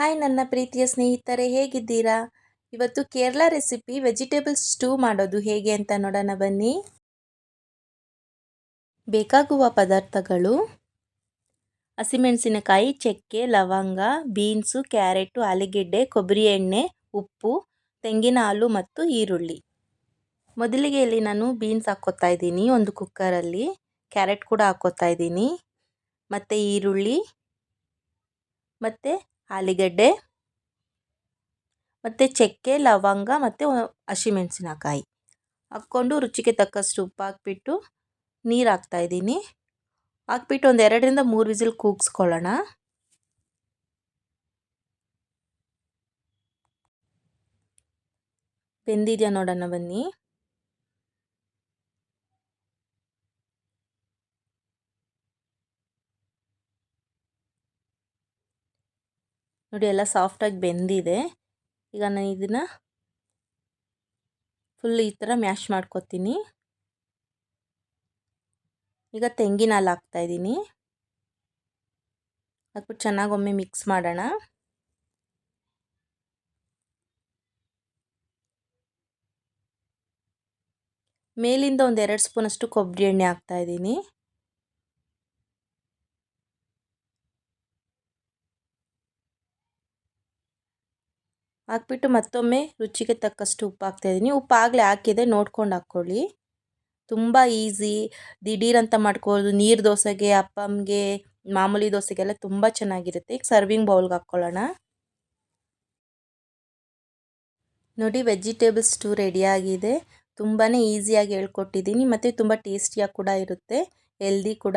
Hi ನನ್ನ ಪ್ರೀತಿಯ ಸ್ನೇಹಿತರೆ, ಹೇಗಿದ್ದೀರಾ? ಇವತ್ತು ಕೇರಳ ರೆಸಿಪಿ ವೆಜಿಟೇಬಲ್ ಸ್ಟೂ ಮಾಡೋದು ಹೇಗೆ ಅಂತ ನೋಡೋಣ ಬನ್ನಿ. ಬೇಕಾಗುವ ಪದಾರ್ಥಗಳು ಹಸಿಮೆಣಸಿನಕಾಯಿ, ಚಕ್ಕೆ, ಲವಂಗ, ಬೀನ್ಸು, ಕ್ಯಾರೆಟು, ಆಲೂಗೆಡ್ಡೆ, ಕೊಬ್ಬರಿ ಎಣ್ಣೆ, ಉಪ್ಪು, ತೆಂಗಿನ ಹಾಲು ಮತ್ತು ಈರುಳ್ಳಿ. ಮೊದಲಿಗೆ ಇಲ್ಲಿ ನಾನು ಬೀನ್ಸ್ ಹಾಕ್ಕೋತಾ ಇದ್ದೀನಿ ಒಂದು ಕುಕ್ಕರಲ್ಲಿ. ಕ್ಯಾರೆಟ್ ಕೂಡ ಹಾಕ್ಕೋತಾ ಇದ್ದೀನಿ. ಮತ್ತು ಈರುಳ್ಳಿ, ಮತ್ತು ಆಲೂಗಡ್ಡೆ, ಮತ್ತು ಚಕ್ಕೆ, ಲವಂಗ, ಮತ್ತು ಹಸಿಮೆಣಸಿನಕಾಯಿ ಹಾಕ್ಕೊಂಡು ರುಚಿಗೆ ತಕ್ಕಷ್ಟು ಉಪ್ಪು ಹಾಕ್ಬಿಟ್ಟು ನೀರು ಹಾಕ್ತಾಯಿದ್ದೀನಿ ಹಾಕ್ಬಿಟ್ಟು ಒಂದು ಎರಡರಿಂದ ಮೂರು ವಿಸಿಲ್ ಕೂಗಿಸ್ಕೊಳ್ಳೋಣ. ಬೆಂದಿದೆಯಾ ನೋಡೋಣ ಬನ್ನಿ. ನೋಡಿ ಎಲ್ಲ ಸಾಫ್ಟಾಗಿ ಬೆಂದಿದೆ. ಈಗ ನಾನು ಇದನ್ನು ಫುಲ್ ಈ ಥರ ಮ್ಯಾಶ್ ಮಾಡ್ಕೊತೀನಿ. ಈಗ ತೆಂಗಿನ ಹಾಲು ಹಾಕ್ತಾಯಿದ್ದೀನಿ ಹಾಕ್ಬಿಟ್ಟು ಚೆನ್ನಾಗಿ ಒಮ್ಮೆ ಮಿಕ್ಸ್ ಮಾಡೋಣ. ಮೇಲಿಂದ ಒಂದು ಎರಡು ಸ್ಪೂನಷ್ಟು ಕೊಬ್ಬರಿ ಎಣ್ಣೆ ಹಾಕ್ತಾಯಿದ್ದೀನಿ ಹಾಕ್ಬಿಟ್ಟು ಮತ್ತೊಮ್ಮೆ ರುಚಿಗೆ ತಕ್ಕಷ್ಟು ಉಪ್ಪು ಹಾಕ್ತಾಯಿದ್ದೀನಿ ಉಪ್ಪು ಆಗಲೇ ಹಾಕಿದೆ ನೋಡ್ಕೊಂಡು ಹಾಕ್ಕೊಳ್ಳಿ. ತುಂಬ ಈಸಿ. ದಿಢೀರಂತ ಮಾಡ್ಕೊಳ್ಳೋದು ನೀರು ದೋಸೆಗೆ ಅಪ್ಪಮ್ಗೆ ಮಾಮೂಲಿ ದೋಸೆಗೆಲ್ಲ ತುಂಬ ಚೆನ್ನಾಗಿರುತ್ತೆ. ಈಗ ಸರ್ವಿಂಗ್ ಬೌಲ್ಗೆ ಹಾಕ್ಕೊಳ್ಳೋಣ. ನೋಡಿ, ವೆಜಿಟೇಬಲ್ಸ್ ಸ್ಟೂ ರೆಡಿಯಾಗಿದೆ ತುಂಬಾ ಈಸಿಯಾಗಿ ಹೇಳ್ಕೊಟ್ಟಿದ್ದೀನಿ. ಮತ್ತು ತುಂಬ ಟೇಸ್ಟಿಯಾಗಿ ಕೂಡ ಇರುತ್ತೆ. ಹೆಲ್ದಿ ಕೂಡ.